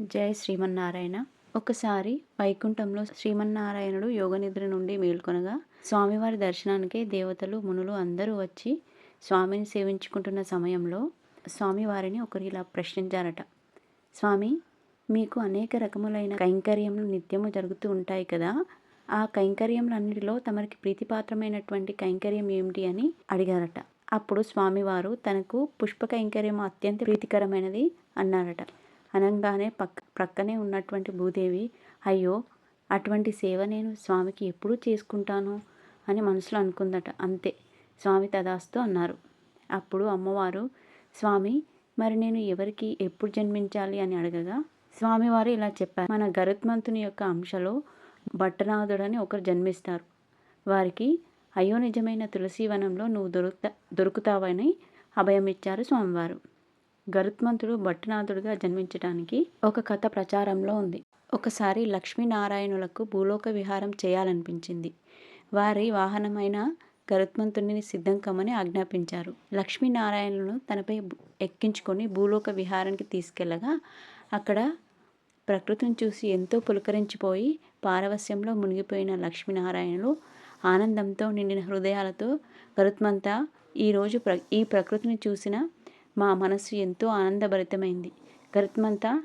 జయ శ్రీమన్నారాయణ. ఒకసారి వైకుంఠంలో శ్రీమన్నారాయణుడు యోగనిద్ర నుండి మేల్కొనగా స్వామివారి దర్శనానికి దేవతలు మునులు అందరూ వచ్చి స్వామిని సేవించుకుంటున్న సమయంలో స్వామివారిని ఒకరు ఇలా ప్రశ్నించారట. స్వామి మీకు అనేక రకములైన కైంకర్యములు నిత్యము జరుగుతూ ఉంటాయి కదా ఆ కైంకర్యములన్నిటిలో తమరికి ప్రీతిపాత్రమైనటువంటి కైంకర్యం ఏమిటి? అని అడిగారట. అప్పుడు స్వామివారు తనకు పుష్ప కైంకర్యం అత్యంత ప్రీతికరమైనది అన్నారట. అనగానే పక్క ప్రక్కనే ఉన్నటువంటి భూదేవి అయ్యో అటువంటి సేవ నేను స్వామికి ఎప్పుడు చేసుకుంటాను? అని మనసులో అనుకుందట. అంతే స్వామి తదాస్తు అన్నారు. అప్పుడు అమ్మవారు స్వామి మరి నేను ఎవరికి ఎప్పుడు జన్మించాలి? అని అడగగా స్వామివారు ఇలా చెప్పారు. మన గరుత్మంతుని యొక్క అంశలో భట్టనాథుడని ఒకరు జన్మిస్తారు. వారికి అయ్యో నిజమైన తులసీవనంలో నువ్వు దొరుకుతా దొరుకుతావని అభయం ఇచ్చారు స్వామివారు. గరుత్మంతుడు భట్టునాథుడిగా జన్మించడానికి ఒక కథ ప్రచారంలో ఉంది. ఒకసారి లక్ష్మీనారాయణులకు భూలోక విహారం చేయాలనిపించింది. వారి వాహనమైన గరుత్మంతుడిని సిద్ధం కమ్మని ఆజ్ఞాపించారు. లక్ష్మీనారాయణులను తనపై ఎక్కించుకొని భూలోక విహారానికి తీసుకెళ్ళగా అక్కడ ప్రకృతిని చూసి ఎంతో పులకరించిపోయి పారవస్యంలో మునిగిపోయిన లక్ష్మీనారాయణులు ఆనందంతో నిండిన హృదయాలతో గరుత్మంత ఈరోజు ప్ర ఈ ప్రకృతిని చూసిన మా మనసు ఎంతో ఆనందభరితమైంది. గరుత్మంతా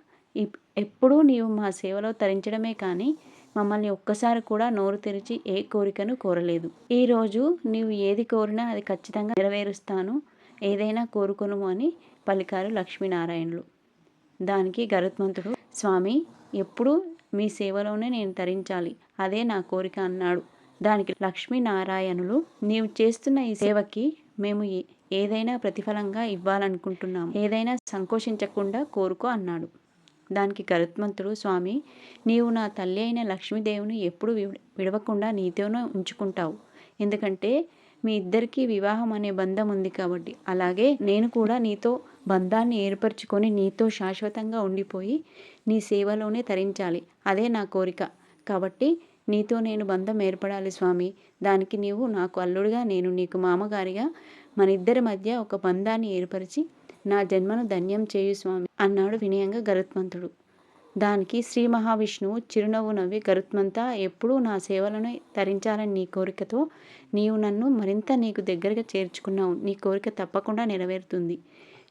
ఎప్పుడూ నీవు మా సేవలో తరించడమే కానీ మమ్మల్ని ఒక్కసారి కూడా నోరు తెరిచి ఏ కోరికను కోరలేదు. ఈరోజు నీవు ఏది కోరినా అది ఖచ్చితంగా నెరవేరుస్తాను. ఏదైనా కోరుకొను అని పలికారు లక్ష్మీనారాయణులు. దానికి గరుత్మంతుడు స్వామి ఎప్పుడు మీ సేవలోనే నేను తరించాలి. అదే నా కోరిక అన్నాడు. దానికి లక్ష్మీనారాయణులు నీవు చేస్తున్న ఈ సేవకి మేము ఏదైనా ప్రతిఫలంగా ఇవ్వాలనుకుంటున్నాము. ఏదైనా సంకోచించకుండా కోరుకో అన్నాడు. దానికి గరుత్మంతుడు స్వామి నీవు నా తల్లి అయిన లక్ష్మీదేవిని ఎప్పుడు విడవకుండా నీతోనే ఉంచుకుంటావు. ఎందుకంటే మీ ఇద్దరికీ వివాహం అనే బంధం ఉంది కాబట్టి. అలాగే నేను కూడా నీతో బంధాన్ని ఏర్పరచుకొని నీతో శాశ్వతంగా ఉండిపోయి నీ సేవలోనే తరించాలి. అదే నా కోరిక. కాబట్టి నీతో నేను బంధం ఏర్పడాలి స్వామి. దానికి నీవు నాకు అల్లుడుగా నేను నీకు మామగారిగా మన ఇద్దరి మధ్య ఒక బంధాన్ని ఏర్పరిచి నా జన్మను ధన్యం చేయు స్వామి అన్నాడు వినయంగా గరుత్మంతుడు. దానికి శ్రీ మహావిష్ణువు చిరునవ్వు నవ్వి గరుత్మంతా ఎప్పుడూ నా సేవలను తరించాలని నీ కోరికతో నీవు నన్ను మరింత నీకు దగ్గరగా చేర్చుకున్నావు. నీ కోరిక తప్పకుండా నెరవేరుతుంది.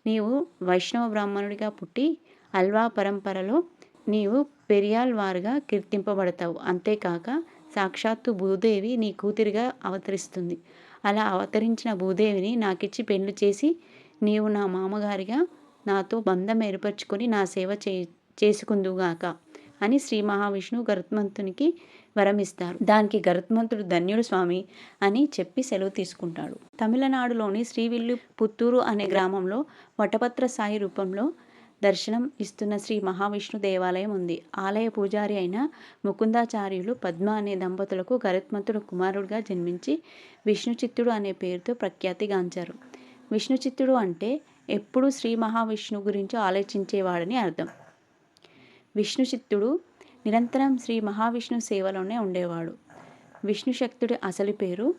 నీవు వైష్ణవ బ్రాహ్మణుడిగా పుట్టి అల్వా పరంపరలో నీవు పెరియాల్ వారుగా కీర్తింపబడతావు. అంతేకాక సాక్షాత్తు భూదేవి నీ కూతురిగా అవతరిస్తుంది. అలా అవతరించిన భూదేవిని నాకిచ్చి పెళ్ళి చేసి నీవు నా మామగారిగా నాతో బంధం ఏర్పరచుకొని నా సేవ చే చేసుకుందుగాక అని శ్రీ మహావిష్ణువు గరుత్మంతునికి వరమిస్తారు. దానికి గరుత్మంతుడు ధన్యుడు స్వామి అని చెప్పి సెలవు తీసుకుంటాడు. తమిళనాడులోని శ్రీవిల్లు పుత్తూరు అనే గ్రామంలో వటపత్ర సాయి రూపంలో దర్శనం ఇస్తున్న శ్రీ మహావిష్ణు దేవాలయం ఉంది. ఆలయ పూజారి అయిన ముకుందాచార్యులు పద్మ అనే దంపతులకు గరుత్మంతుడు కుమారుడిగా జన్మించి విష్ణుచిత్తుడు అనే పేరుతో ప్రఖ్యాతిగాంచారు విష్ణుచిత్తుడు అంటే ఎప్పుడు శ్రీ మహావిష్ణువు గురించి ఆలోచించేవాడని అర్థం. విష్ణుచిత్తుడు నిరంతరం శ్రీ మహావిష్ణు సేవలోనే ఉండేవాడు. విష్ణుశక్తుడి అసలు పేరు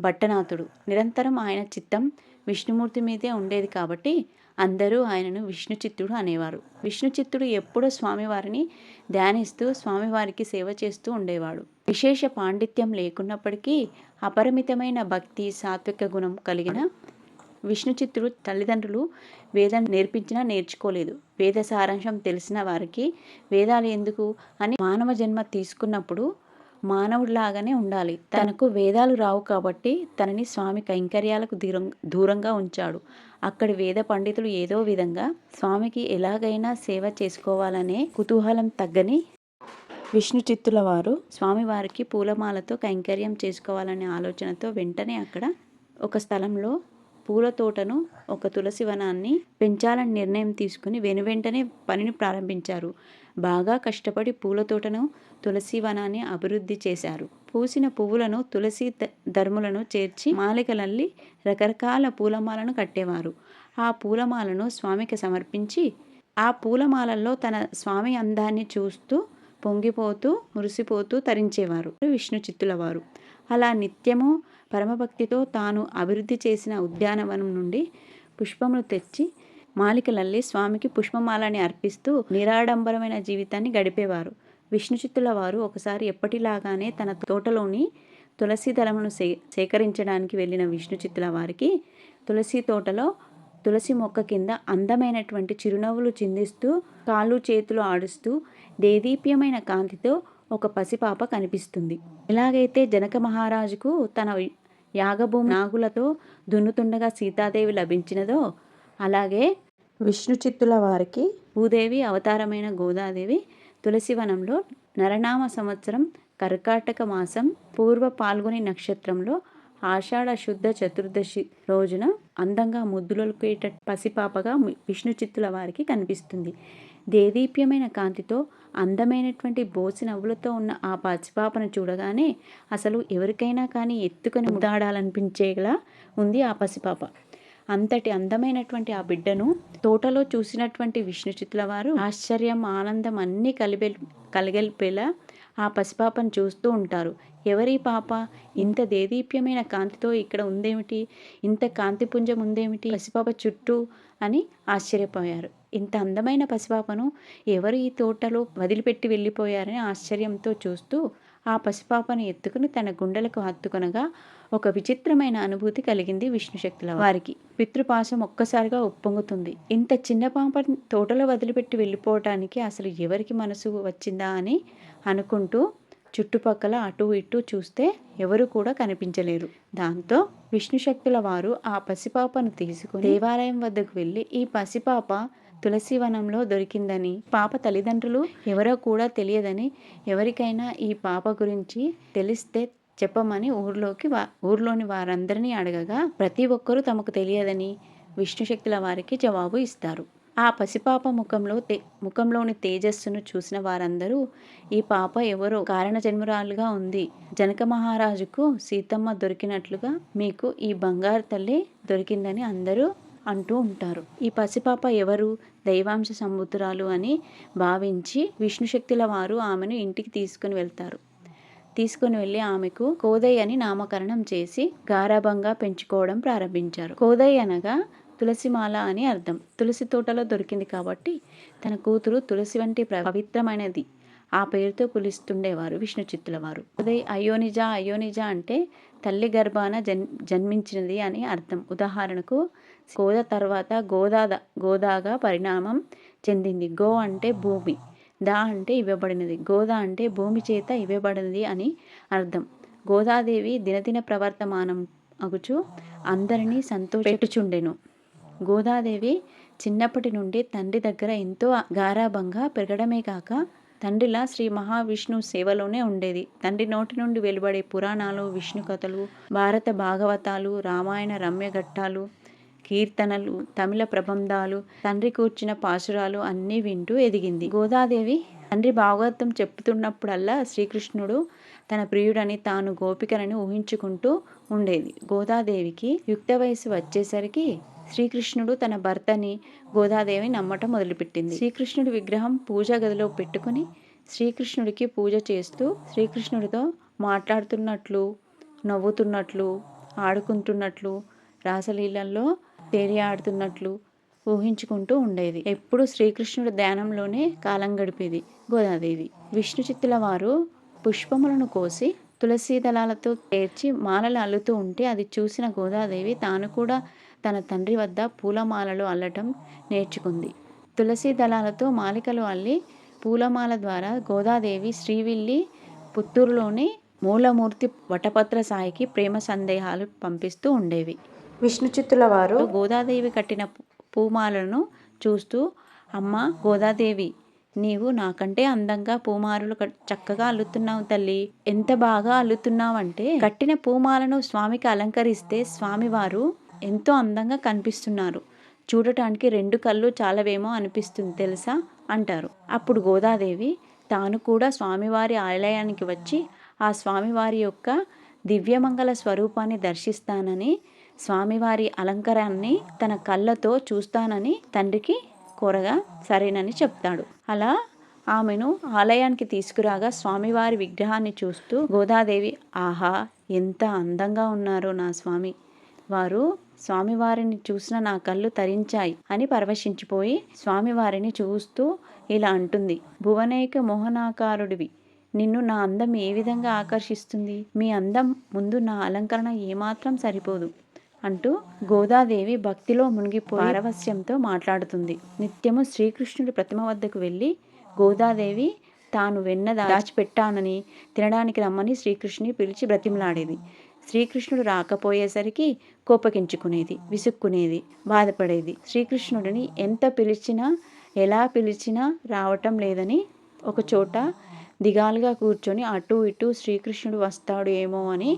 భట్టనాథుడు. నిరంతరం ఆయన చిత్తం విష్ణుమూర్తి మీదే ఉండేది కాబట్టి అందరూ ఆయనను విష్ణుచిత్తుడు అనేవారు. విష్ణుచిత్తుడు ఎప్పుడూ స్వామివారిని ధ్యానిస్తూ స్వామివారికి సేవ చేస్తూ ఉండేవాడు. విశేష పాండిత్యం లేకున్నప్పటికీ అపరిమితమైన భక్తి సాత్విక గుణం కలిగిన విష్ణుచిత్తుడు తల్లిదండ్రులు వేదం నేర్పించినా నేర్చుకోలేదు. వేద సారాంశం తెలిసిన వారికి వేదాలు ఎందుకు అని మానవ జన్మ తీసుకున్నప్పుడు మానవుడిలాగానే ఉండాలి. తనకు వేదాలు రావు కాబట్టి తనని స్వామి కైంకర్యాలకు దూరం దూరంగా ఉంచాడు. అక్కడి వేద పండితులు ఏదో విధంగా స్వామికి ఎలాగైనా సేవ చేసుకోవాలనే కుతూహలం తగ్గని విష్ణు చిత్తుల వారు స్వామివారికి పూలమాలతో కైంకర్యం చేసుకోవాలనే ఆలోచనతో వెంటనే అక్కడ ఒక స్థలంలో పూల తోటను ఒక తులసి వనాన్ని పెంచాలని నిర్ణయం తీసుకుని వెనువెంటనే పనిని ప్రారంభించారు. బాగా కష్టపడి పూల తోటను తులసి వనాన్ని అభివృద్ధి చేశారు. పూసిన పువ్వులను తులసి ధర్ములను చేర్చి మాలికలల్లి రకరకాల పూలమాలను కట్టేవారు. ఆ పూలమాలను స్వామికి సమర్పించి ఆ పూలమాలల్లో తన స్వామి అందాన్ని చూస్తూ పొంగిపోతూ మురిసిపోతూ తరించేవారు. విష్ణు చిత్తుల వారు అలా నిత్యము పరమభక్తితో తాను అభివృద్ధి చేసిన ఉద్యానవనం నుండి పుష్పములు తెచ్చి మాలికలల్లి స్వామికి పుష్పమాలని అర్పిస్తూ నిరాడంబరమైన జీవితాన్ని గడిపేవారు. విష్ణుచిత్తుల వారు ఒకసారి ఎప్పటిలాగానే తన తోటలోని తులసి దళమును సే సేకరించడానికి వెళ్ళిన విష్ణుచిత్తుల వారికి తులసి తోటలో తులసి మొక్క కింద అందమైనటువంటి చిరునవ్వులు చిందిస్తూ కాళ్ళు చేతులు ఆడుస్తూ దేదీప్యమైన కాంతితో ఒక పసిపాప కనిపిస్తుంది. ఎలాగైతే జనక మహారాజుకు తన యాగభూమి నాగులతో దున్నుతుండగా సీతాదేవి లభించినదో అలాగే విష్ణుచిత్తుల వారికి భూదేవి అవతారమైన గోదాదేవి తులసివనంలో నరనామ సంవత్సరం కర్కాటక మాసం పూర్వ పాల్గొని నక్షత్రంలో ఆషాఢ శుద్ధ చతుర్దశి రోజున అందంగా ముద్దులొలికేట పసిపాపగా విష్ణు చిత్తుల వారికి కనిపిస్తుంది. దేదీప్యమైన కాంతితో అందమైనటువంటి బోసి నవ్వులతో ఉన్న ఆ పసిపాపను చూడగానే అసలు ఎవరికైనా కానీ ఎత్తుకొని ముదాడాలనిపించేలా ఉంది ఆ పసిపాప. అంతటి అందమైనటువంటి ఆ బిడ్డను తోటలో చూసినటువంటి విష్ణుచిత్తుల వారు ఆశ్చర్యం ఆనందం అన్నీ కలిపే కలిగలిపేలా ఆ పసిపాపను చూస్తూ ఉంటారు. ఎవరి పాప? ఇంత దేదీప్యమైన కాంతితో ఇక్కడ ఉందేమిటి? ఇంత కాంతిపుంజం ఉందేమిటి? పసిపాప చుట్టూ అని ఆశ్చర్యపోయారు. ఇంత అందమైన పసిపాపను ఎవరు ఈ తోటలో వదిలిపెట్టి వెళ్ళిపోయారని ఆశ్చర్యంతో చూస్తూ ఆ పసిపాపను ఎత్తుకుని తన గుండెలకు హత్తుకొనగా ఒక విచిత్రమైన అనుభూతి కలిగింది విష్ణుశక్తుల వారికి. పితృపాశం ఒక్కసారిగా ఉప్పొంగుతుంది. ఇంత చిన్న పాప తోటలో వదిలిపెట్టి వెళ్ళిపోవటానికి అసలు ఎవరికి మనసు వచ్చిందా అని అనుకుంటూ చుట్టుపక్కల అటు ఇటు చూస్తే ఎవరు కూడా కనిపించలేరు. దాంతో విష్ణుశక్తుల వారు ఆ పసిపాపను తీసుకుని దేవాలయం వద్దకు వెళ్ళి ఈ పసిపాప తులసివనంలో దొరికిందని పాప తల్లిదండ్రులు ఎవరో కూడా తెలియదని ఎవరికైనా ఈ పాప గురించి తెలిస్తే చెప్పమని ఊర్లోకి వా ఊర్లోని వారందరినీ అడగగా ప్రతి ఒక్కరూ తమకు తెలియదని విష్ణుశక్తుల వారికి జవాబు ఇస్తారు. ఆ పసిపాప ముఖంలో తే ముఖంలోని తేజస్సును చూసిన వారందరూ ఈ పాప ఎవరో కారణ జన్మరాలుగా ఉంది. జనక మహారాజుకు సీతమ్మ దొరికినట్లుగా మీకు ఈ బంగారు తల్లి దొరికిందని అందరూ అంటూ ఉంటారు. ఈ పసిపాప ఎవరు? దైవాంశ సముద్రాలు అని భావించి విష్ణుశక్తుల వారు ఆమెను ఇంటికి తీసుకుని వెళ్తారు. తీసుకుని వెళ్ళి ఆమెకు కోదై అని నామకరణం చేసి గారాభంగా పెంచుకోవడం ప్రారంభించారు. కోదయ్య అనగా తులసిమాల అని అర్థం. తులసి తోటలో దొరికింది కాబట్టి తన కూతురు తులసి వంటి పవిత్రమైనది. ఆ పేరుతో పిలుస్తుండేవారు విష్ణు చిత్తుల వారు. ఉదయ్ అయోనిజ అయోనిజ అంటే తల్లి గర్భాన జన్ జన్మించినది అని అర్థం. ఉదాహరణకు గోద తర్వాత గోదాద గోదాగా పరిణామం చెందింది. గో అంటే భూమి దా అంటే ఇవ్వబడినది. గోదా అంటే భూమి చేత ఇవ్వబడినది అని అర్థం. గోదాదేవి దినదిన ప్రవర్తమానం అగుచు అందరినీ సంతోషపెట్టుచుండెను గోదాదేవి చిన్నప్పటి నుండి తండ్రి దగ్గర ఎంతో గారాభంగా పెరగడమే కాక తండ్రిలా శ్రీ మహావిష్ణు సేవలోనే ఉండేది. తండ్రి నోటి నుండి వెలువడే పురాణాలు విష్ణు కథలు భారత భాగవతాలు రామాయణ రమ్యఘట్టాలు కీర్తనలు తమిళ ప్రబంధాలు తండ్రి కూర్చిన పాసురాలు అన్నీ వింటూ ఎదిగింది. గోదాదేవి తండ్రి భాగవతం చెప్తున్నప్పుడల్లా శ్రీకృష్ణుడు తన ప్రియుడని తాను గోపికనని ఊహించుకుంటూ ఉండేది. గోదాదేవికి యుక్త వయసు వచ్చేసరికి శ్రీకృష్ణుడు తన భర్తని గోదాదేవి నమ్మటం మొదలుపెట్టింది. శ్రీకృష్ణుడి విగ్రహం పూజా గదిలో పెట్టుకుని శ్రీకృష్ణుడికి పూజ చేస్తూ శ్రీకృష్ణుడితో మాట్లాడుతున్నట్లు నవ్వుతున్నట్లు ఆడుకుంటున్నట్లు రాసలీలల్లో తేలియాడుతున్నట్లు ఊహించుకుంటూ ఉండేది. ఎప్పుడు శ్రీకృష్ణుడి ధ్యానంలోనే కాలం గడిపేది. గోదాదేవి. విష్ణు చిత్తుల వారు పుష్పములను కోసి తులసి దళాలతో చేర్చి మాలలు అల్లుతూ ఉంటే అది చూసిన గోదాదేవి తాను కూడా తన తండ్రి వద్ద పూలమాలలు అల్లటం నేర్చుకుంది. తులసి దళాలతో మాలికలు అల్లి పూలమాల ద్వారా గోదాదేవి శ్రీవిల్లి పుత్తూరులోని మూలమూర్తి వటపత్ర సాయికి ప్రేమ సందేహాలు పంపిస్తూ ఉండేవి. విష్ణు చిత్తుల వారు గోదాదేవి కట్టిన పూమాలను చూస్తూ అమ్మ గోదాదేవి నీవు నాకంటే అందంగా పూమారులు చక్కగా అల్లుతున్నావు తల్లి. ఎంత బాగా అల్లుతున్నావంటే కట్టిన పూమాలను స్వామికి అలంకరిస్తే స్వామివారు ఎంతో అందంగా కనిపిస్తున్నారు. చూడటానికి రెండు కళ్ళు చాలవేమో అనిపిస్తుంది తెలుసా? అంటారు. అప్పుడు గోదాదేవి తాను కూడా స్వామివారి ఆలయానికి వచ్చి ఆ స్వామివారి యొక్క దివ్యమంగళ స్వరూపాన్ని దర్శిస్తానని స్వామివారి అలంకారాన్ని తన కళ్ళతో చూస్తానని తండ్రికి కోరగా సరేనని చెప్తాడు. అలా ఆమెను ఆలయానికి తీసుకురాగా స్వామివారి విగ్రహాన్ని చూస్తూ గోదాదేవి ఆహా ఎంత అందంగా ఉన్నారో నా స్వామి. వారు స్వామివారిని చూసిన నా కళ్ళు తరించాయి అని పరవశించిపోయి స్వామివారిని చూస్తూ ఇలా అంటుంది. భువనైక మోహనాకారుడివి నిన్ను నా అందం ఏ విధంగా ఆకర్షిస్తుంది? మీ అందం ముందు నా అలంకరణ ఏమాత్రం సరిపోదు. అంటూ గోదాదేవి భక్తిలో మునిగిపోయి పారవస్యంతో మాట్లాడుతుంది. నిత్యము శ్రీకృష్ణుడి ప్రతిమ వద్దకు వెళ్ళి గోదాదేవి తాను వెన్న దాచిపెట్టానని తినడానికి రమ్మని శ్రీకృష్ణుని పిలిచి బ్రతిమలాడేది. శ్రీకృష్ణుడు రాకపోయేసరికి కోపగించుకునేది విసుక్కునేది బాధపడేది. శ్రీకృష్ణుడిని ఎంత పిలిచినా ఎలా పిలిచినా రావటం లేదని ఒకచోట దిగాలుగా కూర్చొని అటు ఇటు శ్రీకృష్ణుడు వస్తాడు ఏమో అని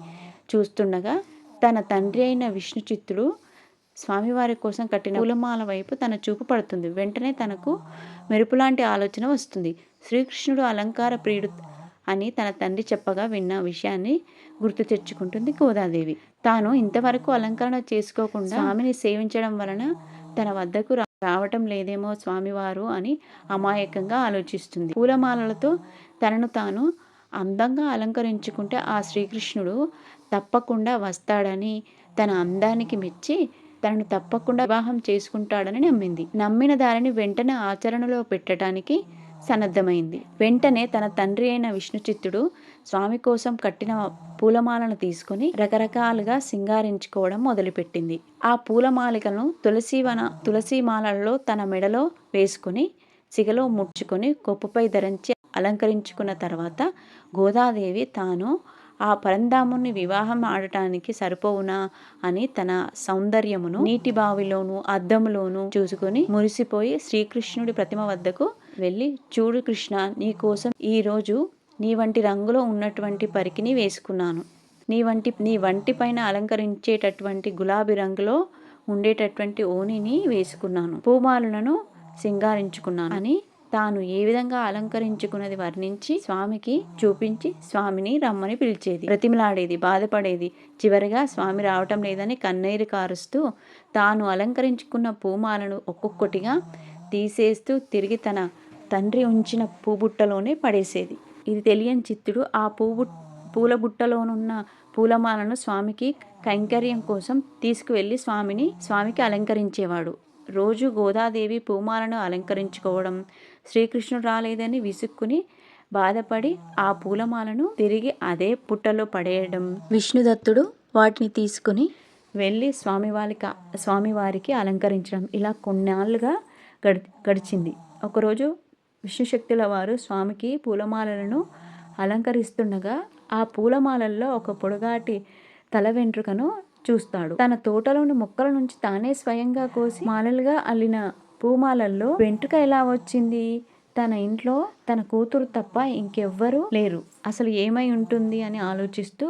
చూస్తుండగా తన తండ్రి అయిన విష్ణుచిత్తుడు స్వామివారి కోసం కట్టిన పూలమాల వైపు తన చూపు పడుతుంది. వెంటనే తనకు మెరుపులాంటి ఆలోచన వస్తుంది. శ్రీకృష్ణుడు అలంకార ప్రియుడు అని తన తండ్రి చెప్పగా విన్న విషయాన్ని గుర్తు తెచ్చుకుంటుంది గోదాదేవి తాను ఇంతవరకు అలంకరణ చేసుకోకుండా స్వామిని సేవించడం వలన తన వద్దకు రా- రావటం లేదేమో స్వామివారు అని అమాయకంగా ఆలోచిస్తుంది. పూలమాలలతో తనను తాను అందంగా అలంకరించుకుంటే ఆ శ్రీకృష్ణుడు తప్పకుండా వస్తాడని తన అందానికి మెచ్చి తనను తప్పకుండా వివాహం చేసుకుంటాడని నమ్మింది. నమ్మిన దానిని వెంటనే ఆచరణలో పెట్టడానికి సన్నద్ధమైంది. వెంటనే తన తండ్రి అయిన విష్ణుచిత్తుడు స్వామి కోసం కట్టిన పూలమాలను తీసుకొని రకరకాలుగా సింగారించుకోవడం మొదలుపెట్టింది. ఆ పూలమాలికను తులసివన తులసిమాలల్లో తన మెడలో వేసుకుని సిగలో ముడ్చుకొని కొప్పుపై ధరించి అలంకరించుకున్న తర్వాత గోదాదేవి తాను ఆ పరంధాముని వివాహం ఆడటానికి సరిపోవునా అని తన సౌందర్యమును నీటి బావిలోను అద్దంలోను చూసుకొని మురిసిపోయి శ్రీకృష్ణుడి ప్రతిమ వద్దకు వెళ్ళి చూడు కృష్ణ నీ కోసం ఈరోజు నీ వంటి రంగులో ఉన్నటువంటి పరికిని వేసుకున్నాను. నీ వంటి నీ వంటి పైన అలంకరించేటటువంటి గులాబీ రంగులో ఉండేటటువంటి ఓనిని వేసుకున్నాను. పూమాలను సింగారించుకున్నాను. అని తాను ఏ విధంగా అలంకరించుకున్నది వర్ణించి స్వామికి చూపించి స్వామిని రమ్మని పిలిచేది. ప్రతిమలాడేది బాధపడేది. చివరిగా స్వామి రావటం లేదని కన్నీరు కారుస్తూ తాను అలంకరించుకున్న పూమాలను ఒక్కొక్కటిగా తీసేస్తూ తిరిగి తన తండ్రి ఉంచిన పూబుట్టలోనే పడేసేది. ఇది తెలియని చిత్తుడు ఆ పూబు పూల బుట్టలోనున్న పూలమాలను స్వామికి కైంకర్యం కోసం తీసుకువెళ్ళి స్వామిని స్వామికి అలంకరించేవాడు. రోజు గోదాదేవి పూమాలను అలంకరించుకోవడం. శ్రీకృష్ణుడు రాలేదని విసుక్కుని బాధపడి ఆ పూలమాలను తిరిగి అదే పుట్టలో పడేయడం. విష్ణుదత్తుడు వాటిని తీసుకుని వెళ్ళి స్వామివారికి స్వామివారికి అలంకరించడం. ఇలా కొన్నాళ్ళుగా గడి గడిచింది. ఒకరోజు విష్ణుశక్తుల వారు స్వామికి పూలమాలలను అలంకరిస్తుండగా ఆ పూలమాలల్లో ఒక పొడుగాటి తల వెంట్రుకను చూస్తాడు. తన తోటలోని మొక్కల నుంచి తానే స్వయంగా కోసి మాలలుగా అల్లిన పూమాలల్లో వెంట్రుక ఎలా వచ్చింది? తన ఇంట్లో తన కూతురు తప్ప ఇంకెవ్వరూ లేరు. అసలు ఏమై ఉంటుంది అని ఆలోచిస్తూ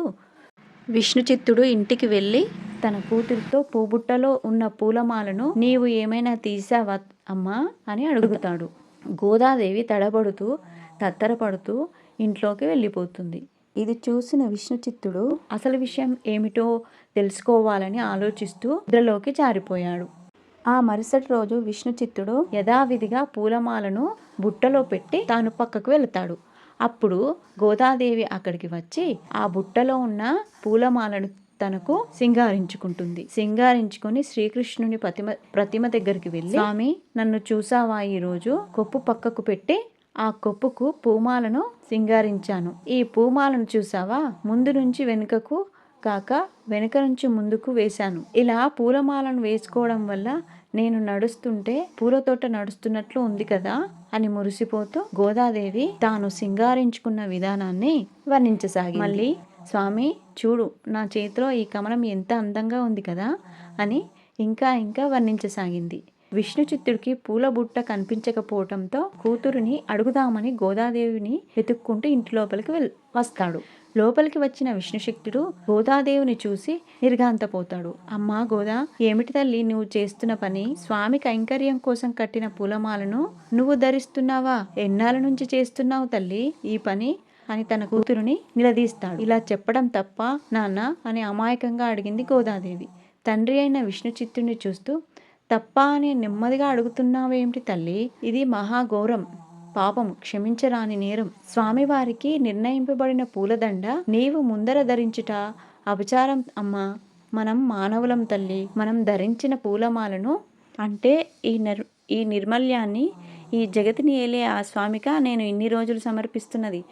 విష్ణుచిత్తుడు ఇంటికి వెళ్ళి తన కూతురితో పూబుట్టలో ఉన్న పూలమాలను నీవు ఏమైనా తీసావా అమ్మా అని అడుగుతాడు. గోదాదేవి తడబడుతూ తత్తరపడుతూ ఇంట్లోకి వెళ్ళిపోతుంది. ఇది చూసిన విష్ణుచిత్తుడు అసలు విషయం ఏమిటో తెలుసుకోవాలని ఆలోచిస్తూ నిద్రలోకి జారిపోయాడు. ఆ మరుసటి రోజు విష్ణు చిత్తుడు యథావిధిగా పూలమాలను బుట్టలో పెట్టి తాను పక్కకు వెళతాడు. అప్పుడు గోదాదేవి అక్కడికి వచ్చి ఆ బుట్టలో ఉన్న పూలమాలను తనకు సింగారించుకుంటుంది. సింగారించుకుని శ్రీకృష్ణుని ప్రతిమ ప్రతిమ దగ్గరికి వెళ్ళి స్వామి నన్ను చూసావా ఈ రోజు? కొప్పు పక్కకు పెట్టి ఆ కొప్పుకు పూమాలను సింగారించాను. ఈ పూమాలను చూసావా? ముందు నుంచి వెనుకకు కాక వెనక నుంచి ముందుకు వేశాను. ఇలా పూలమాలను వేసుకోవడం వల్ల నేను నడుస్తుంటే పూలతోట నడుస్తున్నట్లు ఉంది కదా అని మురిసిపోతూ గోదాదేవి తాను సింగారించుకున్న విధానాన్ని వర్ణించసాగి మళ్ళీ స్వామి చూడు నా చేతిలో ఈ కమలం ఎంత అందంగా ఉంది కదా అని ఇంకా ఇంకా వర్ణించసాగింది. విష్ణు చిత్తుడికి పూల బుట్ట కనిపించకపోవటంతో కూతురుని అడుగుదామని గోదాదేవిని వెతుక్కుంటూ ఇంటి లోపలికి వెల్ వస్తాడు. లోపలికి వచ్చిన విష్ణుశక్తుడు గోదాదేవిని చూసి నిర్ఘాంతపోతాడు. అమ్మా గోదా ఏమిటి తల్లి? నువ్వు చేస్తున్న పని స్వామి కైంకర్యం కోసం కట్టిన పూలమాలను నువ్వు ధరిస్తున్నావా? ఎన్నాళ్ళ నుంచి చేస్తున్నావు తల్లి? ఈ పని? అని తన కూతురుని నిలదీస్తాడు. ఇలా చెప్పడం తప్ప నాన్న? అని అమాయకంగా అడిగింది గోదాదేవి. తండ్రి అయిన విష్ణు చిత్తుడిని చూస్తూ తప్ప అని నెమ్మదిగా అడుగుతున్నావేమిటి తల్లి? ఇది మహాఘోరం పాపం క్షమించరాని నేరం స్వామివారికి నిర్ణయింపబడిన పూలదండ నీవు ముందర ధరించుట అపచారం అమ్మా. మనం మానవులం తల్లి మనం ధరించిన పూలమాలను అంటే ఈ నిర్ ఈ నిర్మల్యాన్ని ఈ జగతిని ఏలే ఆ స్వామిక నేను ఇన్ని రోజులు సమర్పిస్తున్నది.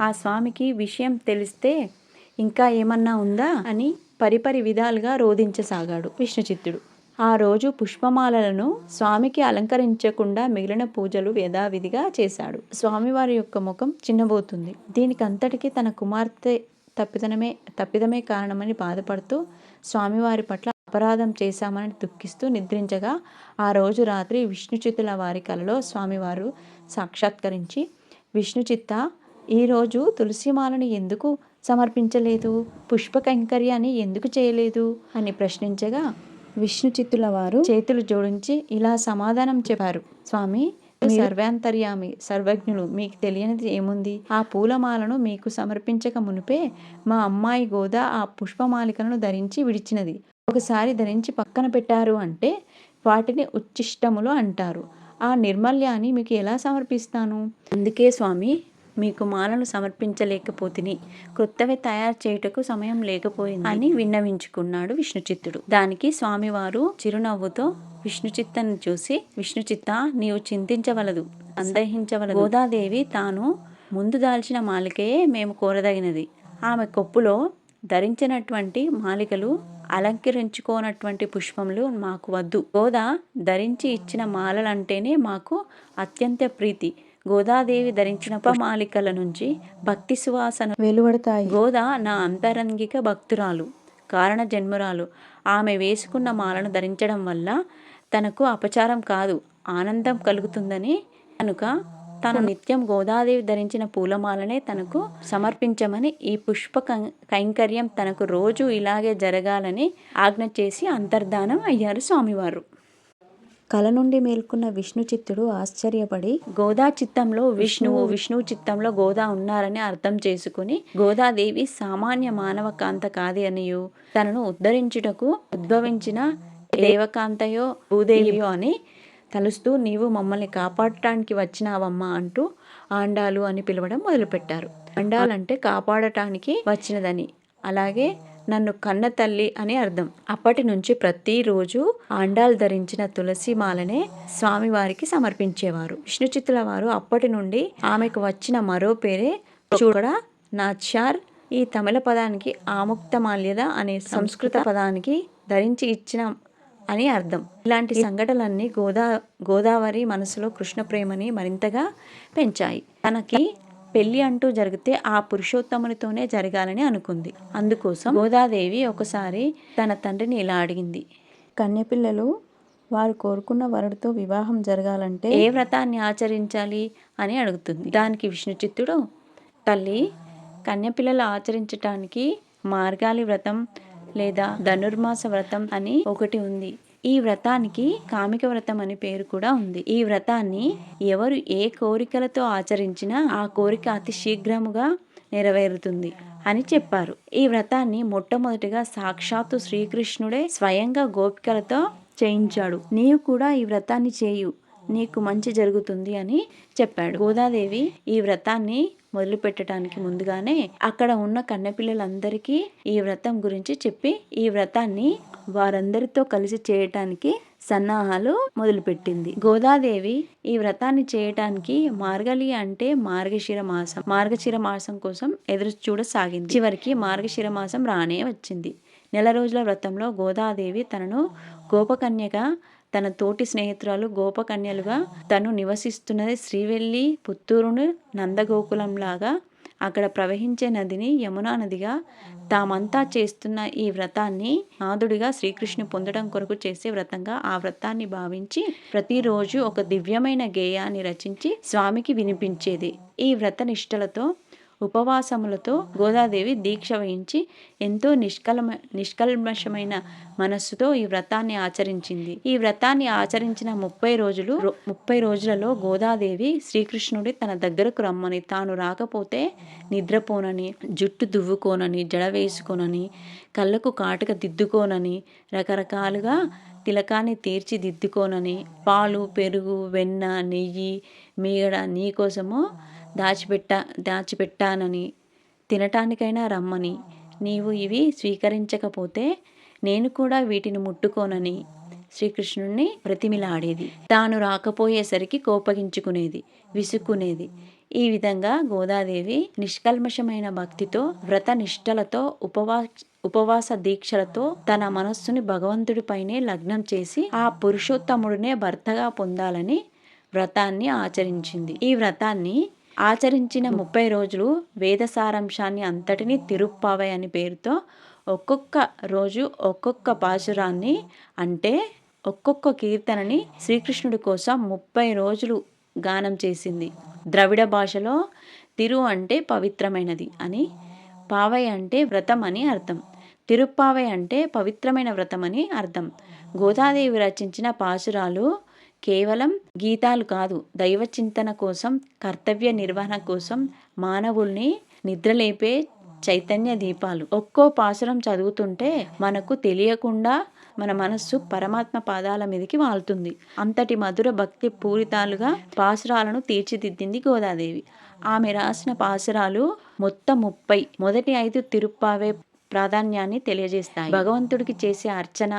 ఆ స్వామికి విషయం తెలిస్తే ఇంకా ఏమన్నా ఉందా అని పరిపరి విధాలుగా రోధించసాగాడు విష్ణుచిత్తుడు. ఆ రోజు పుష్పమాలలను స్వామికి అలంకరించకుండా మిగిలిన పూజలు యథావిధిగా చేశాడు. స్వామివారి యొక్క ముఖం చిన్నబోతుంది. దీనికి అంతటికీ తన కుమార్తె తప్పిదనమే తప్పిదమే కారణమని బాధపడుతూ స్వామివారి పట్ల అపరాధం చేశామని దుఃఖిస్తూ నిద్రించగా ఆ రోజు రాత్రి విష్ణుచిత్తుల వారి కలలో స్వామివారు సాక్షాత్కరించి విష్ణుచిత్త ఈరోజు తులసిమాలను ఎందుకు సమర్పించలేదు? పుష్ప కైంకర్యాన్ని ఎందుకు చేయలేదు? అని ప్రశ్నించగా విష్ణు చిత్తుల వారు చేతులు జోడించి ఇలా సమాధానం చెప్పారు. స్వామి సర్వాంతర్యామి సర్వజ్ఞులు మీకు తెలియనిది ఏముంది? ఆ పూలమాలను మీకు సమర్పించక మునిపే మా అమ్మాయి గోద ఆ పుష్పమాలికలను ధరించి విడిచినది. ఒకసారి ధరించి పక్కన పెట్టారు అంటే వాటిని ఉచ్చిష్టములు అంటారు. ఆ నిర్మల్యాన్ని మీకు ఎలా సమర్పిస్తాను? అందుకే స్వామి మీకు మాలను సమర్పించలేకపోతిని క్రొత్తవి తయారు చేయుటకు సమయం లేకపోయింది అని విన్నవించుకున్నాడు విష్ణుచిత్తుడు. దానికి స్వామివారు చిరునవ్వుతో విష్ణుచిత్తను చూసి విష్ణుచిత్త నీవు చింతించవలదు సందేహించవలదు గోదాదేవి తాను ముందు దాల్చిన మాలికయే మేము కోరదగినది. ఆమె కొప్పులో ధరించినటువంటి మాలికలు అలంకరించుకోనటువంటి పుష్పములు మాకు వద్దు. గోదా ధరించి ఇచ్చిన మాలలంటేనే మాకు అత్యంత ప్రీతి. గోదాదేవి ధరించిన మాలికల నుంచి భక్తి సువాసన వెలువడతాయి. గోదా నా అంతరంగిక భక్తురాలు కారణ జన్మురాలు. ఆమె వేసుకున్న మాలను ధరించడం వల్ల తనకు అపచారం కాదు ఆనందం కలుగుతుందని కనుక తను నిత్యం గోదాదేవి ధరించిన పూలమాలనే తనకు సమర్పించమని ఈ పుష్ప కైంకర్యం తనకు రోజు ఇలాగే జరగాలని ఆజ్ఞ చేసి అంతర్ధానం అయ్యారు స్వామివారు. కల నుండి మేల్కొన్న విష్ణు చిత్తుడు ఆశ్చర్యపడి గోదా చిత్తంలో విష్ణువు విష్ణువు చిత్తంలో గోదా ఉన్నారని అర్థం చేసుకుని గోదాదేవి సామాన్య మానవ కాంత కాది అనియు తనను ఉద్ధరించుటకు ఉద్భవించిన దేవకాంతయో భూదేవియో అని తలుస్తూ నీవు మమ్మల్ని కాపాడటానికి వచ్చినావమ్మా అంటూ ఆండాలు అని పిలవడం మొదలుపెట్టారు. ఆండాలంటే కాపాడటానికి వచ్చినదని. అలాగే నన్ను కన్న తల్లి అని అర్థం. అప్పటి నుంచి ప్రతిరోజు ఆండాలు ధరించిన తులసి మాలనే స్వామివారికి సమర్పించేవారు. విష్ణుచిత్తుల వారు అప్పటి నుండి ఆమెకు వచ్చిన మరో పేరే చూడ నాచార్. ఈ తమిళ పదానికి ఆముక్తమాల్యద అనే సంస్కృత పదానికి ధరించి ఇచ్చిన అని అర్థం. ఇలాంటి సంఘటనలన్నీ గోదా గోదావరి మనసులో కృష్ణ ప్రేమని మరింతగా పెంచాయి. తనకి పెళ్ళి అంటూ జరిగితే ఆ పురుషోత్తమునితోనే జరగాలని అనుకుంది. అందుకోసం గోదాదేవి ఒకసారి తన తండ్రిని ఇలా అడిగింది. కన్యపిల్లలు వారు కోరుకున్న వరుడితో వివాహం జరగాలంటే ఏ వ్రతాన్ని ఆచరించాలి అని అడుగుతుంది. దానికి విష్ణుచిత్తుడు తల్లి కన్యపిల్లలు ఆచరించటానికి మార్గాలి వ్రతం లేదా ధనుర్మాస వ్రతం అని ఒకటి ఉంది. ఈ వ్రతానికి కామిక వ్రతం అని పేరు కూడా ఉంది. ఈ వ్రతాన్ని ఎవరు ఏ కోరికలతో ఆచరించినా ఆ కోరిక అతి శీఘ్రముగా నెరవేరుతుంది అని చెప్పారు. ఈ వ్రతాన్ని మొట్టమొదటిగా సాక్షాత్తు శ్రీకృష్ణుడే స్వయంగా గోపికలతో చేయించాడు. నీవు కూడా ఈ వ్రతాన్ని చేయు. నీకు మంచి జరుగుతుంది అని చెప్పాడు. గోదాదేవి ఈ వ్రతాన్ని మొదలు పెట్టడానికి ముందుగానే అక్కడ ఉన్న కన్నెపిల్లలందరికీ ఈ వ్రతం గురించి చెప్పి ఈ వ్రతాన్ని వారందరితో కలిసి చేయటానికి సన్నాహాలు మొదలుపెట్టింది. గోదాదేవి ఈ వ్రతాన్ని చేయటానికి మార్గలి అంటే మార్గశిర మాసం మార్గశిర మాసం కోసం ఎదురు చూడసాగింది. చివరికి మార్గశిర మాసం రానే వచ్చింది. నెల రోజుల వ్రతంలో గోదాదేవి తనను గోపకన్యగా తన తోటి స్నేహితురాలు గోపకన్యలుగా తను నివసిస్తున్నది శ్రీవెల్లి పుత్తూరును నందగోకులంలాగా అక్కడ ప్రవహించే నదిని యమునా నదిగా తామంతా చేస్తున్న ఈ వ్రతాన్ని నాదుడిగా శ్రీకృష్ణు పొందడం కొరకు చేసే వ్రతంగా ఆ వ్రతాన్ని భావించి ప్రతిరోజు ఒక దివ్యమైన గేయాన్ని రచించి స్వామికి వినిపించేది. ఈ వ్రత నిష్టలతో ఉపవాసములతో గోదాదేవి దీక్ష వహించి ఎంతో నిష్కలమ నిష్కల్మషమైన మనస్సుతో ఈ వ్రతాన్ని ఆచరించింది. ఈ వ్రతాన్ని ఆచరించిన ముప్పై రోజులు ముప్పై రోజులలో గోదాదేవి శ్రీకృష్ణుడి తన దగ్గరకు రమ్మని తాను రాకపోతే నిద్రపోనని జుట్టు దువ్వుకోనని జడ వేసుకోనని కళ్ళకు కాటుక దిద్దుకోనని రకరకాలుగా తిలకాన్ని తీర్చిదిద్దుకోనని పాలు పెరుగు వెన్న నెయ్యి మీగడ నీకోసము దాచిపెట్టా దాచిపెట్టానని తినటానికైనా రమ్మని. నీవు ఇవి స్వీకరించకపోతే నేను కూడా వీటిని ముట్టుకోనని శ్రీకృష్ణుణ్ణి ప్రతిమిలాడేది. తాను రాకపోయేసరికి కోపగించుకునేది విసుక్కునేది. ఈ విధంగా గోదాదేవి నిష్కల్మషమైన భక్తితో వ్రత నిష్టలతో ఉపవా ఉపవాస దీక్షలతో తన మనస్సుని భగవంతుడిపైనే లగ్నం చేసి ఆ పురుషోత్తముడినే భర్తగా పొందాలని వ్రతాన్ని ఆచరించింది. ఈ వ్రతాన్ని ఆచరించిన ముప్పై రోజులు వేద సారాంశాన్ని అంతటినీ తిరుప్పావై అని పేరుతో ఒక్కొక్క రోజు ఒక్కొక్క పాశురాన్ని అంటే ఒక్కొక్క కీర్తనని శ్రీకృష్ణుడి కోసం ముప్పై రోజులు గానం చేసింది. ద్రవిడ భాషలో తిరు అంటే పవిత్రమైనది అని పావై అంటే వ్రతం అని అర్థం. తిరుప్పావై అంటే పవిత్రమైన వ్రతం అని అర్థం. గోదాదేవి రచించిన పాశురాలు కేవలం గీతాలు కాదు దైవ చింతన కోసం కర్తవ్య నిర్వహణ కోసం మానవుల్ని నిద్రలేపే చైతన్య దీపాలు. ఒక్కో పాసురం చదువుతుంటే మనకు తెలియకుండా మన మనస్సు పరమాత్మ పాదాల మీదకి వాళ్తుంది. అంతటి మధుర భక్తి పూరితాలుగా పాసురాలను తీర్చిదిద్దింది గోదాదేవి. ఆమె రాసిన పాసురాలు మొత్తం ముప్పై. మొదటి ఐదు తిరుప్పావే ప్రాధాన్యాన్ని తెలియజేస్తాయి. భగవంతుడికి చేసే అర్చన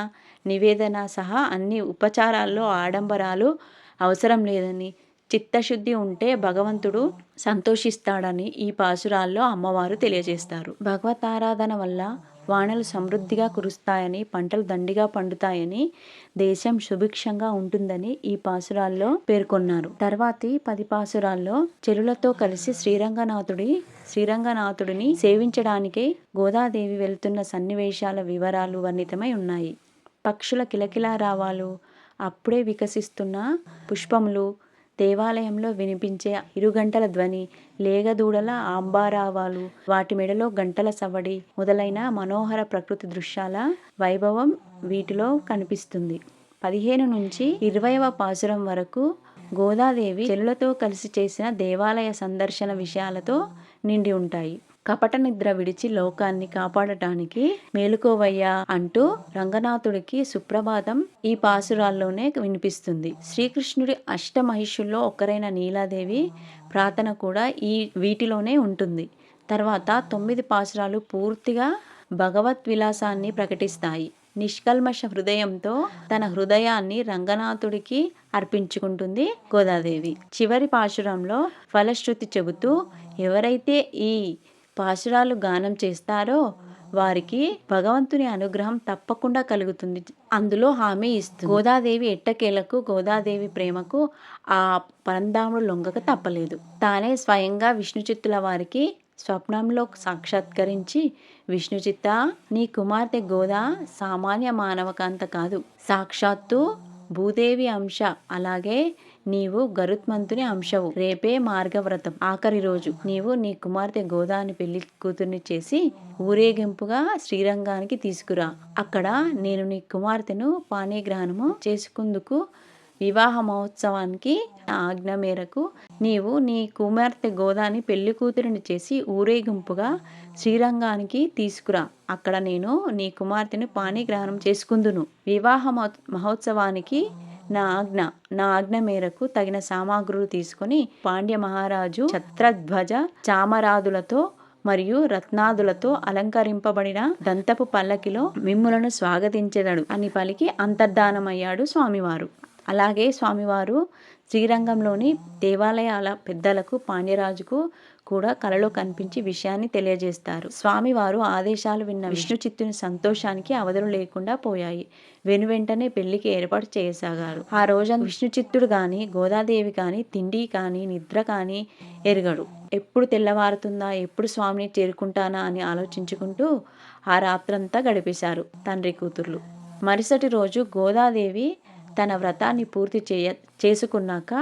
నివేదన సహా అన్ని ఉపచారాల్లో ఆడంబరాలు అవసరం లేదని చిత్తశుద్ధి ఉంటే భగవంతుడు సంతోషిస్తాడని ఈ పాసురాల్లో అమ్మవారు తెలియజేస్తారు. భగవత్ ఆరాధన వల్ల వానలు సమృద్ధిగా కురుస్తాయని పంటలు దండిగా పండుతాయని దేశం సుభిక్షంగా ఉంటుందని ఈ పాసురాల్లో పేర్కొన్నారు. తర్వాతి పది పాసురాల్లో చెరులతో కలిసి శ్రీరంగనాథుడి శ్రీరంగనాథుడిని సేవించడానికే గోదాదేవి వెళ్తున్న సన్నివేశాల వివరాలు వర్ణితమై ఉన్నాయి. పక్షుల కిలకిలా రావాలు. అప్పుడే వికసిస్తున్న పుష్పములు దేవాలయంలో వినిపించే ఇరుగంటల ధ్వని లేగదూడల ఆంబారావాలు వాటి మెడలో గంటల సవడి మొదలైన మనోహర ప్రకృతి దృశ్యాల వైభవం వీటిలో కనిపిస్తుంది. పదిహేను నుంచి ఇరవైవ పాసురం వరకు గోదాదేవి చెల్లులతో కలిసి చేసిన దేవాలయ సందర్శన విషయాలతో నిండి ఉంటాయి. కపట నిద్ర విడిచి లోకాన్ని కాపాడటానికి మేలుకోవయ్యా అంటూ రంగనాథుడికి సుప్రభాతం ఈ పాసురాల్లోనే వినిపిస్తుంది. శ్రీకృష్ణుడి అష్టమహిషుల్లో ఒకరైన నీలాదేవి ప్రార్థన కూడా ఈ వీటిలోనే ఉంటుంది. తర్వాత తొమ్మిది పాసురాలు పూర్తిగా భగవత్ విలాసాన్ని ప్రకటిస్తాయి. నిష్కల్మష హృదయంతో తన హృదయాన్ని రంగనాథుడికి అర్పించుకుంటుంది గోదాదేవి. చివరి పాశురంలో ఫలశ్రుతి చెబుతూ ఎవరైతే ఈ పాశురాలు గానం చేస్తారో వారికి భగవంతుని అనుగ్రహం తప్పకుండా కలుగుతుంది. అందులో హామీ ఇస్తుంది. గోదాదేవి ఎట్టకేలకు గోదాదేవి ప్రేమకు ఆ పరంధాముడు లొంగక తప్పలేదు. తానే స్వయంగా విష్ణు చిత్తుల వారికి స్వప్నంలో సాక్షాత్కరించి విష్ణుచిత్త నీ కుమార్తె గోదా సామాన్య మానవకాంత కాదు. సాక్షాత్తు భూదేవి అంశ. అలాగే నీవు గరుత్మంతుని అంశవు. రేపే మార్గవ్రతం. ఆఖరి రోజు. నీవు నీ కుమార్తె గోదాని పెళ్ళి కూతుర్ని చేసి ఊరేగింపుగా శ్రీరంగానికి తీసుకురా. అక్కడ నేను నీ కుమార్తెను పానీగ్రహణము చేసుకుందుకు వివాహ మహోత్సవానికి ఆజ్ఞ మేరకు నీవు నీ కుమార్తె గోదాని పెళ్ళి కూతురిని చేసి ఊరేగింపుగా శ్రీరంగానికి తీసుకురా. అక్కడ నేను నీ కుమార్తెను పాణిగ్రహణం చేసుకుందును. వివాహ మహోత్సవానికి నా ఆజ్ఞ నా ఆజ్ఞ మేరకు తగిన సామాగ్రులు తీసుకుని పాండ్య మహారాజు ఛత్రధ్వజ చామరాదులతో మరియు రత్నాదులతో అలంకరింపబడిన దంతపు పల్లకిలో మిమ్ములను స్వాగతించెదడు. అని పలికి అంతర్ధానమయ్యాడు స్వామివారు. అలాగే స్వామివారు శ్రీరంగంలోని దేవాలయాల పెద్దలకు పాండ్యరాజుకు కూడా కలలో కనిపించి విషయాన్ని తెలియజేస్తారు. స్వామివారు ఆదేశాలు విన్న విష్ణు చిత్తుని సంతోషానికి అవధులు లేకుండా పోయాయి. వెను వెంటనే పెళ్ళికి ఏర్పాటు చేయసాగారు. ఆ రోజు విష్ణు చిత్తుడు కానీ గోదాదేవి కానీ తిండి కానీ నిద్ర కానీ ఎరగడు. ఎప్పుడు తెల్లవారుతుందా ఎప్పుడు స్వామిని చేరుకుంటానా అని ఆలోచించుకుంటూ ఆ రాత్రంతా గడిపేశారు తండ్రి కూతుర్లు. మరుసటి రోజు గోదాదేవి తన వ్రతాన్ని పూర్తి చేయ చేసుకున్నాక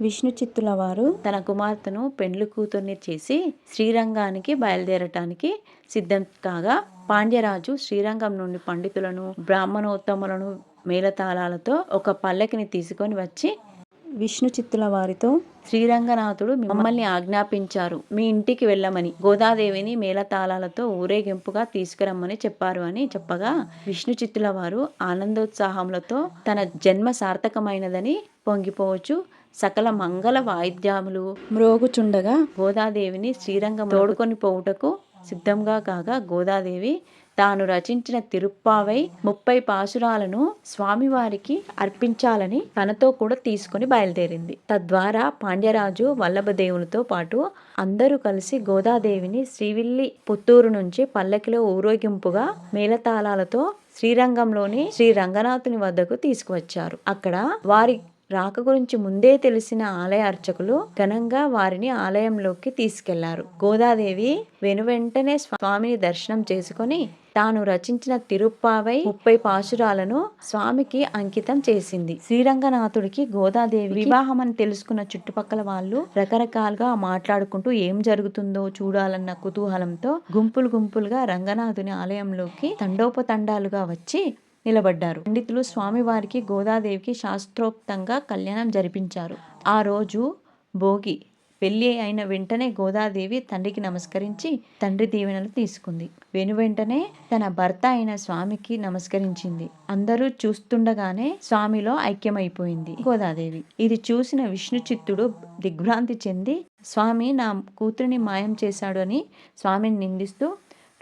విష్ణు చిత్తుల వారు తన కుమార్తెను పెండ్లి కూతుర్ని చేసి శ్రీరంగానికి బయలుదేరటానికి సిద్ధం కాగా పాండ్యరాజు శ్రీరంగం నుండి పండితులను బ్రాహ్మణోత్తములను మేళతాళాలతో ఒక పల్లకిని తీసుకొని వచ్చి విష్ణు చిత్తుల వారితో శ్రీరంగనాథుడు మమ్మల్ని ఆజ్ఞాపించారు. మీ ఇంటికి వెళ్ళమని గోదాదేవిని మేళతాళాలతో ఊరేగింపుగా తీసుకురమ్మని చెప్పారు అని చెప్పగా విష్ణు చిత్తుల వారు ఆనందోత్సాహములతో తన జన్మ సార్థకమైనదని పొంగిపోవచ్చు. సకల మంగళ వాయిద్యములు మ్రోగుచుండగా గోదాదేవిని శ్రీరంగం తోడుకొని పోవుటకు సిద్ధంగా కాగా గోదాదేవి తాను రచించిన తిరుప్పావై ముప్పై పాసురాలను స్వామివారికి అర్పించాలని తనతో కూడా తీసుకుని బయలుదేరింది. తద్వారా పాండ్యరాజు వల్లభదేవునితో పాటు అందరూ కలిసి గోదాదేవిని శ్రీవిల్లి పుత్తూరు నుంచి పల్లకిలో ఊరేగింపుగా మేళతాళాలతో శ్రీరంగంలోని శ్రీ రంగనాథుని వద్దకు తీసుకువచ్చారు. అక్కడ వారి రాక గురించి ముందే తెలిసిన ఆలయ అర్చకులు ఘనంగా వారిని ఆలయంలోకి తీసుకెళ్ళారు. గోదాదేవి వెనువెంటనే స్వామిని దర్శనం చేసుకొని తాను రచించిన తిరుప్పావై ముప్పై పాశురాలను స్వామికి అంకితం చేసింది. శ్రీరంగనాథుడికి గోదాదేవి వివాహం అని తెలుసుకున్న చుట్టుపక్కల వాళ్ళు రకరకాలుగా మాట్లాడుకుంటూ ఏం జరుగుతుందో చూడాలన్న కుతూహలంతో గుంపులు గుంపులుగా రంగనాథుని ఆలయంలోకి తండోపతండాలుగా వచ్చి నిలబడ్డారు. పండితులు స్వామివారికి గోదాదేవికి శాస్త్రోక్తంగా కళ్యాణం జరిపించారు. ఆ రోజు భోగి పెళ్ళి అయిన వెంటనే గోదాదేవి తండ్రికి నమస్కరించి తండ్రి దీవెనలు తీసుకుంది. వెను వెంటనే తన భర్త అయిన స్వామికి నమస్కరించింది. అందరూ చూస్తుండగానే స్వామిలో ఐక్యమైపోయింది గోదాదేవి. ఇది చూసిన విష్ణు చిత్తుడు దిగ్భ్రాంతి చెంది స్వామి నా కూతురిని మాయం చేశాడు అని స్వామిని నిందిస్తూ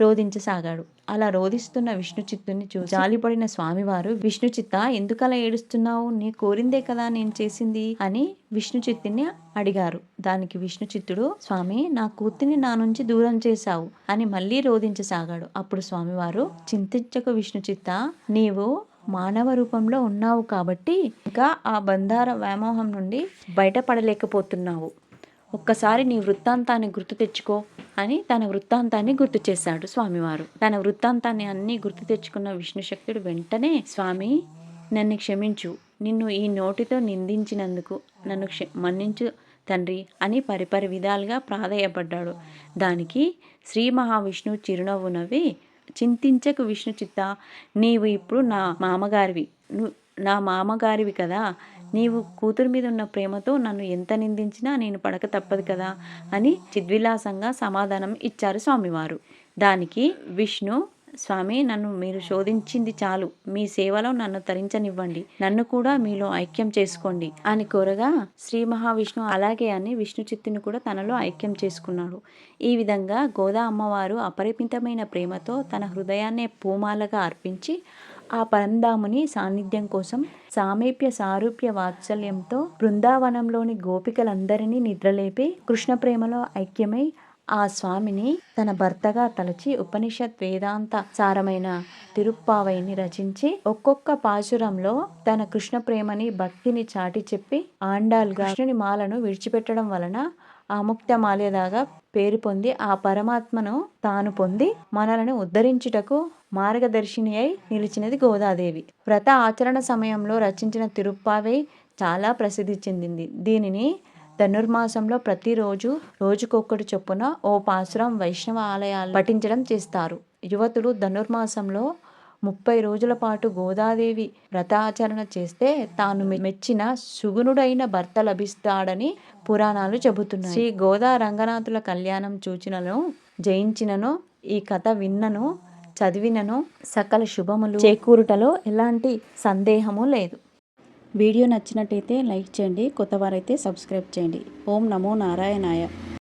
రోధించసాగాడు. అలా రోధిస్తున్న విష్ణు చిత్తుని చూసి జాలిపడిన స్వామివారు విష్ణు చిత్త ఎందుకలా ఏడుస్తున్నావు? నీ కోరిందే కదా నేను చేసింది అని విష్ణు చిత్తుని అడిగారు. దానికి విష్ణు చిత్తుడు స్వామి నా కూతుర్ని నా నుంచి దూరం చేశావు అని మళ్ళీ రోధించసాగాడు. అప్పుడు స్వామివారు చింతించకు విష్ణు చిత్త నీవు మానవ రూపంలో ఉన్నావు కాబట్టి ఇంకా ఆ బంధార వ్యామోహం నుండి బయటపడలేకపోతున్నావు. ఒక్కసారి నీ వృత్తాంతాన్ని గుర్తు తెచ్చుకో అని తన వృత్తాంతాన్ని గుర్తు చేశాడు స్వామివారు. తన వృత్తాంతాన్ని అన్నీ గుర్తు తెచ్చుకున్న విష్ణుశక్తుడు వెంటనే స్వామి నన్ను క్షమించు. నిన్ను ఈ నోటితో నిందించినందుకు నన్ను క్ష మన్నించు తండ్రి అని పరిపరి విధాలుగా ప్రాధేయపడ్డాడు. దానికి శ్రీ మహావిష్ణువు చిరునవ్వు నవ్వి చింతించకు విష్ణు చిత్త నీవు ఇప్పుడు నా మామగారివి. నా మామగారివి కదా. నీవు కూతురు మీద ఉన్న ప్రేమతో నన్ను ఎంత నిందించినా నేను పడక తప్పదు కదా అని చిద్విలాసంగా సమాధానం ఇచ్చారు స్వామివారు. దానికి విష్ణు స్వామి నన్ను మీరు శోధించింది చాలు. మీ సేవలో నన్ను తరించనివ్వండి. నన్ను కూడా మీలో ఐక్యం చేసుకోండి అని కోరగా శ్రీ మహావిష్ణు అలాగే అని విష్ణు చిత్తుని కూడా తనలో ఐక్యం చేసుకున్నాడు. ఈ విధంగా గోదా అమ్మవారు అపరిమితమైన ప్రేమతో తన హృదయాన్నే పూమాలగా అర్పించి ఆ పరంధాముని సాన్నిధ్యం కోసం సామీప్య సారూప్య వాత్సల్యంతో బృందావనంలోని గోపికలందరినీ నిద్రలేపి కృష్ణ ప్రేమలో ఐక్యమై ఆ స్వామిని తన భర్తగా తలచి ఉపనిషత్ వేదాంత సారమైన తిరుప్పావైని రచించి ఒక్కొక్క పాశురంలో తన కృష్ణ ప్రేమని భక్తిని చాటి చెప్పి ఆండాల్గా కృష్ణుని మాలను విడిచిపెట్టడం వలన ఆముక్త మాల్యదాగా పేరు పొంది ఆ పరమాత్మను తాను పొంది మనలను ఉద్ధరించుటకు మార్గదర్శిని అయి నిలిచినది గోదాదేవి. వ్రత ఆచరణ సమయంలో రచించిన తిరుప్పావై చాలా ప్రసిద్ధి చెందింది. దీనిని ధనుర్మాసంలో ప్రతిరోజు రోజుకొక్కటి చొప్పున ఓ పాసురం వైష్ణవ ఆలయాలు పఠించడం చేస్తారు. యువతులు ధనుర్మాసంలో ముప్పై రోజుల పాటు గోదాదేవి వ్రతాచరణ చేస్తే తాను మెచ్చిన సుగుణుడైన భర్త లభిస్తాడని పురాణాలు చెబుతున్నాయి. శ్రీ గోదా రంగనాథుల కళ్యాణం చూచినను జయించినను ఈ కథ విన్నను చదివినను సకల శుభములు చేకూరుటలో ఎలాంటి సందేహము లేదు. వీడియో నచ్చినట్టయితే లైక్ చేయండి కొత్త వారైతే సబ్స్క్రైబ్ చేయండి. ఓం నమో నారాయణాయ.